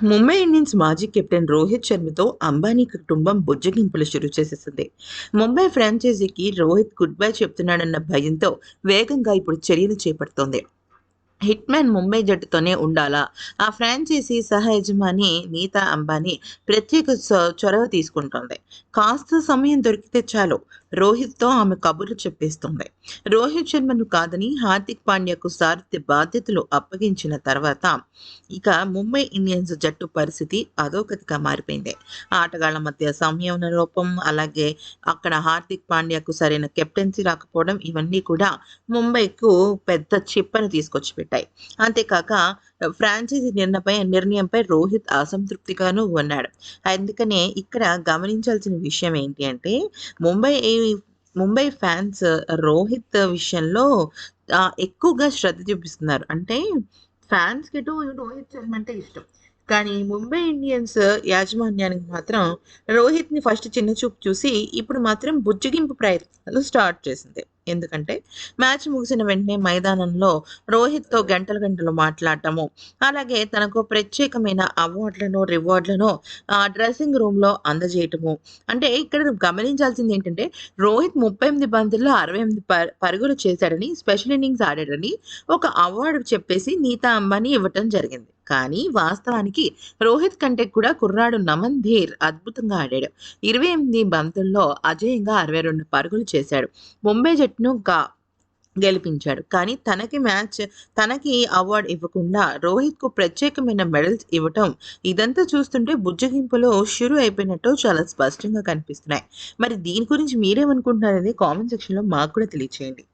Mumbai Indians మాజీ captain Rohit శర్మతో అంబానీ కుటుంబం బుజ్జగింపులు షురు చేసేసింది. ముంబై ఫ్రాంచైజీకి రోహిత్ గుడ్ బై చెప్తున్నాడన్న భయంతో వేగంగా ఇప్పుడు చర్యలు చేపడుతోంది. హిట్ మ్యాన్ ముంబై జట్టుతోనే ఉండాలా? ఆ ఫ్రాంచైజీ సహ యజమాని నీతా అంబానీ ప్రత్యేక చొరవ తీసుకుంటోంది. కాస్త సమయం దొరికితే చాలు. రోహిత్తో ఆమె కబుర్లు చెప్పేస్తుంది. రోహిత్ శర్మను కాదని హార్దిక్ పాండ్యాకు సారథ్య బాధ్యతలు అప్పగించిన తర్వాత ఇక ముంబై ఇండియన్స్ జట్టు పరిస్థితి అధోగతిగా మారిపోయింది. ఆటగాళ్ళ మధ్య సంయమన లోపం అలాగే అక్కడ హార్దిక్ పాండ్యాకు సరైన కెప్టెన్సీ రాకపోవడం ఇవన్నీ కూడా ముంబైకు పెద్ద చిప్పను తీసుకొచ్చి ఉంటాయి. అంతేకాక ఫ్రాంచైజీ నిర్ణయపై నిర్ణయంపై రోహిత్ అసంతృప్తిగాను ఉన్నాడు. అందుకనే ఇక్కడ గమనించాల్సిన విషయం ఏంటి అంటే ముంబై ముంబై ఫ్యాన్స్ రోహిత్ విషయంలో ఎక్కువగా శ్రద్ధ చూపిస్తున్నారు. అంటే ఫ్యాన్స్కి ఇటు రోహిత్ శర్మ అంటే ఇష్టం. కానీ ముంబై ఇండియన్స్ యాజమాన్యానికి మాత్రం రోహిత్ని ఫస్ట్ చిన్న చూపు చూసి ఇప్పుడు మాత్రం బుజ్జగింపు ప్రయత్నాలు స్టార్ట్ చేసింది. ఎందుకంటే మ్యాచ్ ముగిసిన వెంటనే మైదానంలో రోహిత్తో గంటలు గంటలు మాట్లాడటము. అలాగే తనకు ప్రత్యేకమైన అవార్డులను రివార్డులను ఆ డ్రెస్సింగ్ రూమ్లో అందజేయటము. అంటే ఇక్కడ గమనించాల్సింది ఏంటంటే రోహిత్ ముప్పై ఎనిమిది బంతుల్లో అరవై ఎనిమిది పరుగులు చేశాడని స్పెషల్ ఇన్నింగ్స్ ఆడాడని ఒక అవార్డు చెప్పేసి నీతా అంబానీ ఇవ్వటం జరిగింది. కానీ వాస్తవానికి రోహిత్ కంటే కూడా కుర్రాడు నమన్ ధీర్ అద్భుతంగా ఆడాడు. ఇరవై ఎనిమిది బంతుల్లో అజేయంగా అరవై రెండు పరుగులు చేశాడు. ముంబై జట్టును గా గెలిపించాడు. కానీ తనకి మ్యాచ్ తనకి అవార్డు ఇవ్వకుండా రోహిత్కు ప్రత్యేకమైన మెడల్స్ ఇవ్వటం ఇదంతా చూస్తుంటే బుజ్జగింపులో షురు అయిపోయినట్టు చాలా స్పష్టంగా కనిపిస్తున్నాయి. మరి దీని గురించి మీరేమనుకుంటున్నారనేది కామెంట్ సెక్షన్లో మాకు కూడా తెలియచేయండి.